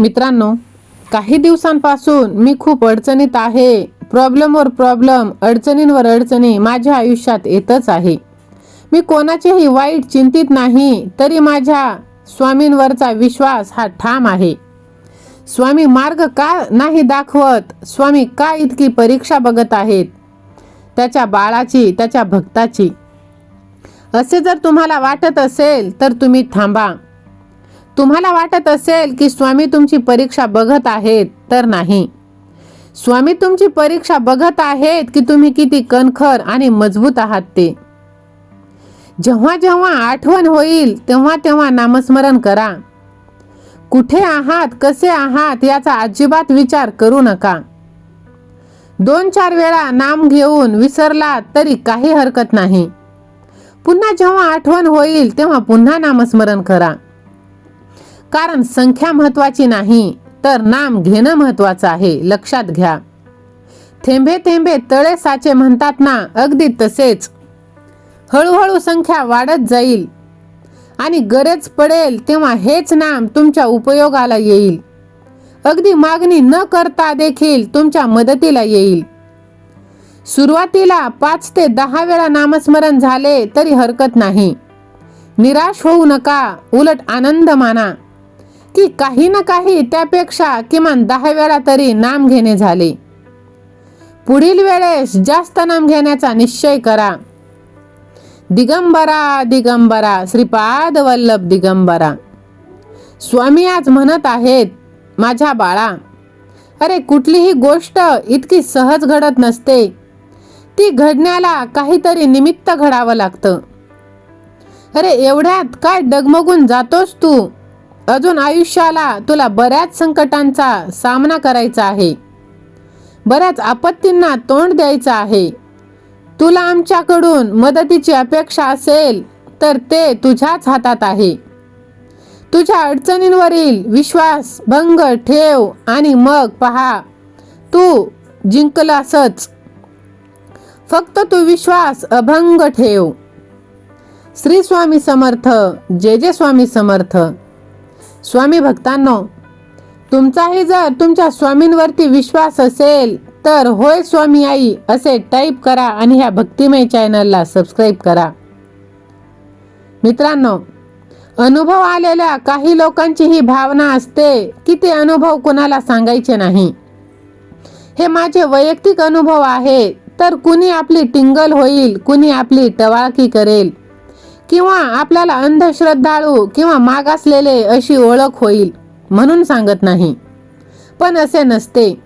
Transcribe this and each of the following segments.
मित्रांनो काही दिवसांपासून मी खूप अडचणीत आहे. प्रॉब्लेमवर प्रॉब्लेम अडचणींवर अडचणी माझ्या आयुष्यात येतच आहे. मी कोणाचेही वाईट चिंतित नाही तरी माझ्या स्वामींवरचा विश्वास हा ठाम आहे. स्वामी मार्ग का नाही दाखवत? स्वामी का इतकी परीक्षा बघत आहेत? त्याच्या बाळाची त्याच्या भक्ताची. असे जर तुम्हाला वाटत असेल तर तुम्ही थांबा. तुम्हाला वाटत असेल की स्वामी तुमची परीक्षा बघत आहेत तर नाही. स्वामी तुमची परीक्षा बघत आहेत की तुम्ही किती कणखर आणि मजबूत आहात ते. जेव्हा जेव्हा आठवण होईल तेव्हा तेव्हा नामस्मरण करा. कुठे आहात कसे आहात याचा अजिबात विचार करू नका. दोन चार वेळा नाम घेऊन विसरला तरी काही हरकत नाही. पुन्हा जेव्हा आठवण होईल तेव्हा पुन्हा नामस्मरण करा. कारण संख्या महत्वाची नाही तर नाम घेणं महत्वाचं आहे. लक्षात घ्या. थेंबे थेंबे तळे साचे म्हणतात ना अगदी तसेच. हळूहळू संख्या वाढत जाईल. आणि गरज पडेल तेव्हा हेच नाम तुमच्या उपयोगाला येईल. अगदी मागणी न करता देखील तुमच्या मदतीला येईल. सुरुवातीला पाच ते दहा वेळा नामस्मरण झाले तरी हरकत नाही. निराश होऊ नका उलट आनंद माना. की काही ना काही त्यापेक्षा किमान दहा वेळा तरी नाम घेणे झाले. पुढील वेळेस जास्त नाम घेण्याचा निश्चय करा. दिगंबरा दिगंबरा श्रीपाद वल्लभ दिगंबरा. स्वामी आज म्हणत आहेत माझ्या बाळा अरे कुठलीही गोष्ट इतकी सहज घडत नसते. ती घडण्याला काहीतरी निमित्त घडावं लागतं. अरे एवढ्यात काय डगमगून जातोस तू? अजून आयुष्याला तुला बऱ्याच संकटांचा सामना करायचा आहे. बऱ्याच आपत्तींना तोंड द्यायचं आहे. तुला आमच्याकडून मदतीची अपेक्षा असेल तर ते तुझ्याच हातात आहे. तुझ्या अडचणींवरील विश्वास भंग ठेव आणि मग पहा तू जिंकलासच. फक्त तू विश्वास अभंग ठेव. श्री स्वामी समर्थ जय जय स्वामी समर्थ. स्वामी भक्तांनो तुमचाही जर तुमच्या स्वामींवरती विश्वास असेल तर होय स्वामी आई असे टाईप करा आणि ह्या भक्तिमय चॅनलला सबस्क्राईब करा. मित्रांनो अनुभव आलेल्या काही लोकांची ही भावना असते की ते अनुभव कोणाला सांगायचे नाही. हे माझे वैयक्तिक अनुभव आहे तर कुणी आपली टिंगल होईल कुणी आपली टवाळकी करेल. किंवा आपल्याला अंधश्रद्धाळू किंवा मागासलेले अशी ओळख होईल म्हणून सांगत नाही. पण असे नसते.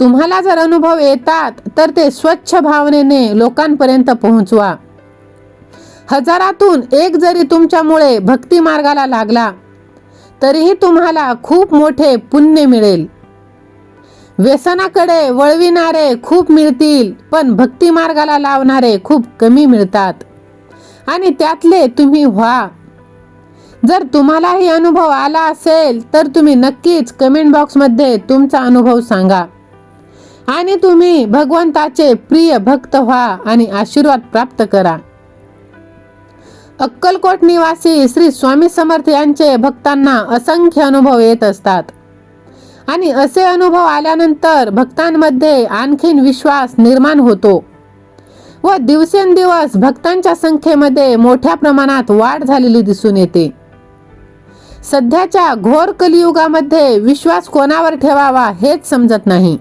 तुम्हाला जर अनुभव येतात तर ते स्वच्छ भावनेने लोकांपर्यंत पोहोचवा. हजारातून एक जरी तुमच्यामुळे भक्ती मार्गाला लागला तरीही तुम्हाला खूप मोठे पुण्य मिळेल. व्यसनाकडे वळविणारे खूप मिळतील पण भक्ती मार्गाला लावणारे खूप कमी मिळतात. आणि त्यातले तुम्ही व्हा. जर तुम्हालाही अनुभव आला असेल तर तुम्ही नक्कीच कमेंट बॉक्समध्ये तुमचा अनुभव सांगा. आणि तुम्ही भगवंताचे प्रिय भक्त व्हा आणि आशीर्वाद प्राप्त करा. अक्कलकोट निवासी श्री स्वामी समर्थ यांचे भक्तांना असंख्य अनुभव येत असतात. आणि असे अनुभव आल्यानंतर भक्तांमध्ये आणखीन विश्वास निर्माण होतो. व दिवसेंदिवस भक्तांच्या संख्येमध्ये मोठ्या प्रमाणात वाढ झालेली दिसून येते. सध्याच्या घोर कलियुगामध्ये विश्वास कोणावर ठेवावा हेच समजत नाही.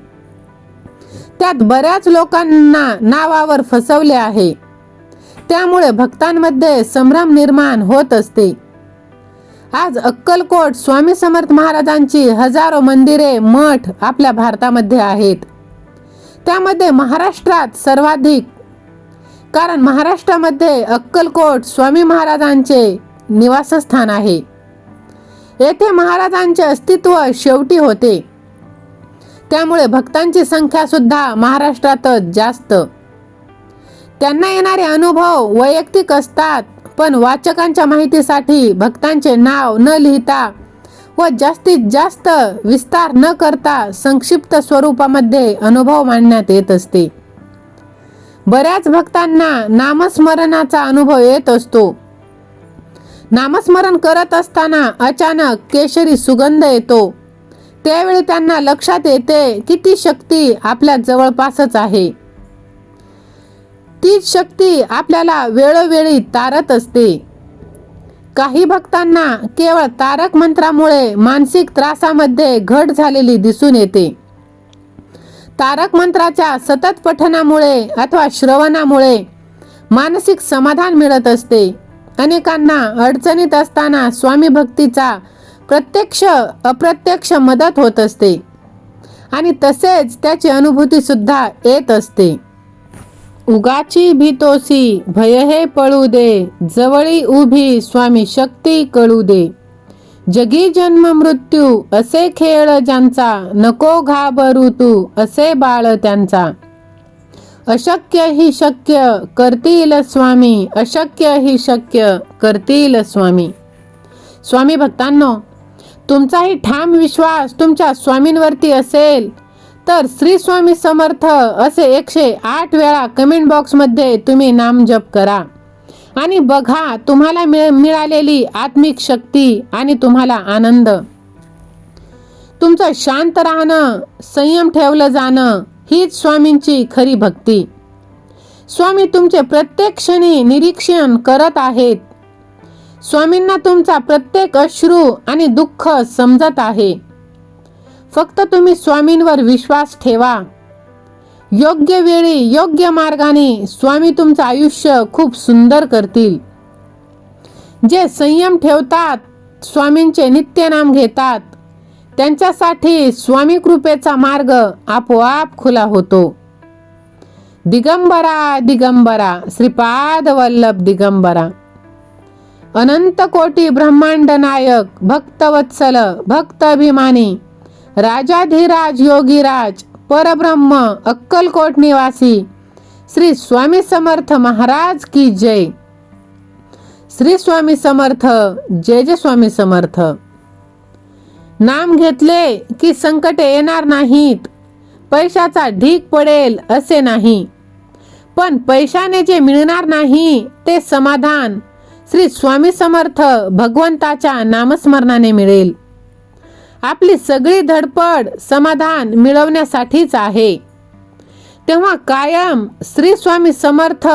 त्यात बऱ्याच लोकांना नावावर फसवले आहे. त्यामुळे भक्तांमध्ये संभ्रम निर्माण होत असते. आज अक्कलकोट स्वामी समर्थ महाराजांची हजारो मंदिरे मठ आपल्या भारतामध्ये आहेत. त्यामध्ये महाराष्ट्रात सर्वाधिक कारण महाराष्ट्रामध्ये अक्कलकोट स्वामी महाराजांचे निवासस्थान आहे. येथे महाराजांचे अस्तित्व शेवटी होते. त्यामुळे भक्तांची संख्या सुद्धा महाराष्ट्रातच जास्त. त्यांना येणारे अनुभव वैयक्तिक असतात पण वाचकांच्या माहितीसाठी भक्तांचे नाव न लिहिता व जास्तीत जास्त विस्तार न करता संक्षिप्त स्वरूपामध्ये अनुभव मांडण्यात येत असते. बऱ्याच भक्तांना नामस्मरणाचा अनुभव येत असतो. नामस्मरण करत असताना अचानक केशरी सुगंध येतो. त्यावेळी त्यांना लक्षात येते की ती शक्ती आपल्या जवळपासच आहे. तीच शक्ती आपल्याला वेळोवेळी तारत असते. काही भक्तांना केवळ तारक मंत्रामुळे मानसिक त्रासामध्ये घट झालेली दिसून येते. तारक मंत्राच्या सतत पठनामुळे अथवा श्रवणामुळे मानसिक समाधान मिळत असते. अनेकांना अडचणीत असताना स्वामी भक्तीचा प्रत्यक्ष अप्रत्यक्ष मदत होत असते आणि तसेच त्याची अनुभूती सुद्धा येत असते. उगाची भीतोसी भय हे पळू दे जवळी उभी स्वामी शक्ती कळू दे. जगी जन्म मृत्यू असे खेळ ज्यांचा नको घाबरू तू असे बाळ त्यांचा. अशक्य ही शक्य करतील स्वामी अशक्य ही शक्य करतील स्वामी. स्वामी भक्तांनो तुमचाही ठाम विश्वास तुमच्या स्वामींवरती असेल तर श्री स्वामी समर्थ असे एकशे आठ वेळा कमेंट बॉक्समध्ये तुम्ही नाम जप करा. आणि बघा तुम्हाला मिळालेली आत्मिक शक्ती आणि तुम्हाला आनंद. तुमचं शांत राहणं संयम ठेवलं जाणं हीच स्वामींची खरी भक्ती. स्वामी तुमचे प्रत्येक क्षणी निरीक्षण करत आहेत. स्वामींना तुमचा प्रत्येक अश्रू आणि दुःख समजत आहे. फक्त तुम्ही स्वामींवर विश्वास ठेवा. योग्य वेळी योग्य मार्गाने स्वामी तुमचं आयुष्य खूप सुंदर करतील. जे संयम ठेवतात स्वामींचे नित्यनाम घेतात त्यांच्यासाठी स्वामी कृपेचा मार्ग आपोआप खुला होतो. दिगंबरा दिगंबरा श्रीपाद वल्लभ दिगंबरा. अनंत कोटी ब्रह्मांड नायक भक्तवत्सल भक्त अभिमानी राजाधिराज योगीराज परब्रह्म अक्कलकोट निवासी श्री स्वामी समर्थ महाराज की जय. श्री स्वामी समर्थ जय जय स्वामी समर्थ. नाम घेतले की संकटे येणार नाहीत. पैशाचा ढीक पडेल असे नाही. पण पैशाने जे मिळणार नाही ते समाधान. श्री स्वामी समर्थ भगवंताच्या नामस्मरणाने मिळेल. आपली सगळी धडपड समाधान मिळवण्यासाठीच आहे. तेव्हा कायम श्री स्वामी समर्थ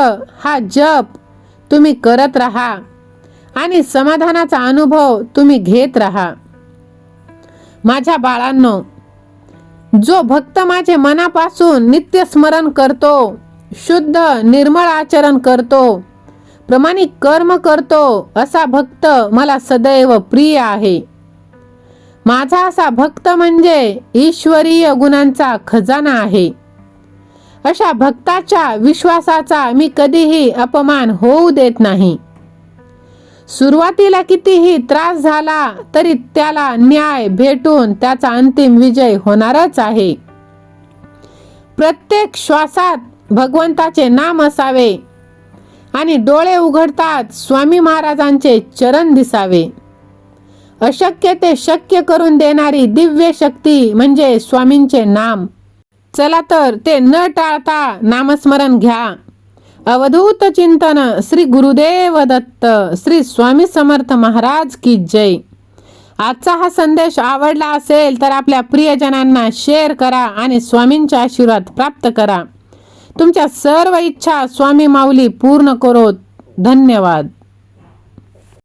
हा जप तुम्ही करत राहा आणि समाधानाचा अनुभव तुम्ही घेत राहा. माझ्या बाळांनो जो भक्त माझे मनापासून नित्य स्मरण करतो शुद्ध निर्मळ आचरण करतो प्रमाणिक कर्म करतो असा भक्त मला सदैव प्रिय आहे. माझा असा भक्त म्हणजे ईश्वरीय गुणांचा खजाना आहे. अशा भक्ताच्या विश्वासाचा मी कधीही अपमान होऊ देत नाही. सुरुवातीला कितीही त्रास झाला तरी त्याला न्याय भेटून त्याचा अंतिम विजय होणारच आहे. प्रत्येक श्वासात भगवंताचे नाम असावे आणि डोळे उघडतात स्वामी महाराजांचे चरण दिसावे. अशक्य ते शक्य करून देणारी दिव्य शक्ती म्हणजे स्वामींचे नाम. चला तर ते न टाळता नामस्मरण घ्या. अवधूत चिंतन श्री गुरुदेव दत्त श्री स्वामी समर्थ महाराज की जय. आजचा हा संदेश आवडला असेल तर आपल्या प्रियजनांना शेअर करा आणि स्वामींचे आशीर्वाद प्राप्त करा. तुमच्या सर्व इच्छा स्वामी माऊली पूर्ण करो धन्यवाद.